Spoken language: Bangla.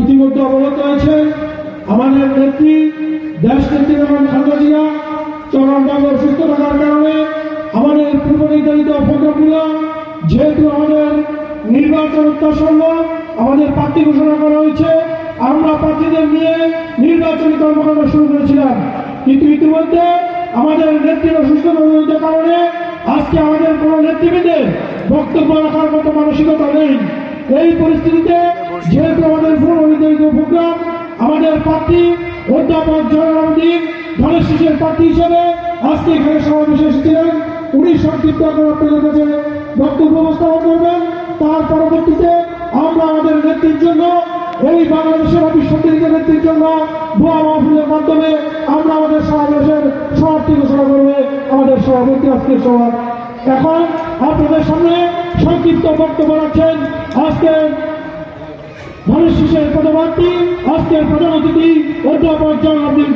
ইতিমধ্যে অবগত হয়েছে আমাদের নেত্রী, দেশ নেত্রী খালেদা জিয়া চরমভাবে অসুস্থ থাকার কারণে আমাদের পূর্ব নির্ধারিত প্রোগ্রামগুলো যেহেতু আমাদের নির্বাচন উত্তাসন্ন আমাদের প্রার্থী ঘোষণা করা হয়েছে, আমরা প্রার্থীদের নিয়ে নির্বাচনী কর্মকাণ্ড শুরু করেছিলাম। কিন্তু ইতিমধ্যে আমাদের নেত্রীর অসুস্থতার কারণে আজকে আমাদের কোনো নেতৃবৃন্দের বক্তব্য রাখার মতো মানসিকতা নেই। এই পরিস্থিতিতে যেহেতু আমাদের আমাদের প্রার্থী, অধ্যাপক জয়রামদ্দিন ধানের শীষের প্রার্থী হিসেবে আজকে এখানে সমাবেশে এসেছিলেন। উনি সংক্ষিপ্ত আপনাদের কাছে বক্তব্য উপস্থাপন করবেন। তার পরবর্তীতে আমরা আমাদের নেত্রীর জন্য, এই বাংলাদেশের অবিশ্বতির নেত্রীর জন্য ভুয়া মাহফিলের মাধ্যমে আমরা আমাদের সমাবেশের সমাপ্তি ঘোষণা করবে। আমাদের সভাপতি আজকের সভা এখন আপনাদের সামনে সংক্ষিপ্ত বক্তব্য রাখছেন আজকের ধানের শিশুর পদপ্রার্থী আজকের প্রধান অতিথি অধ্যাপক জন আব্দুল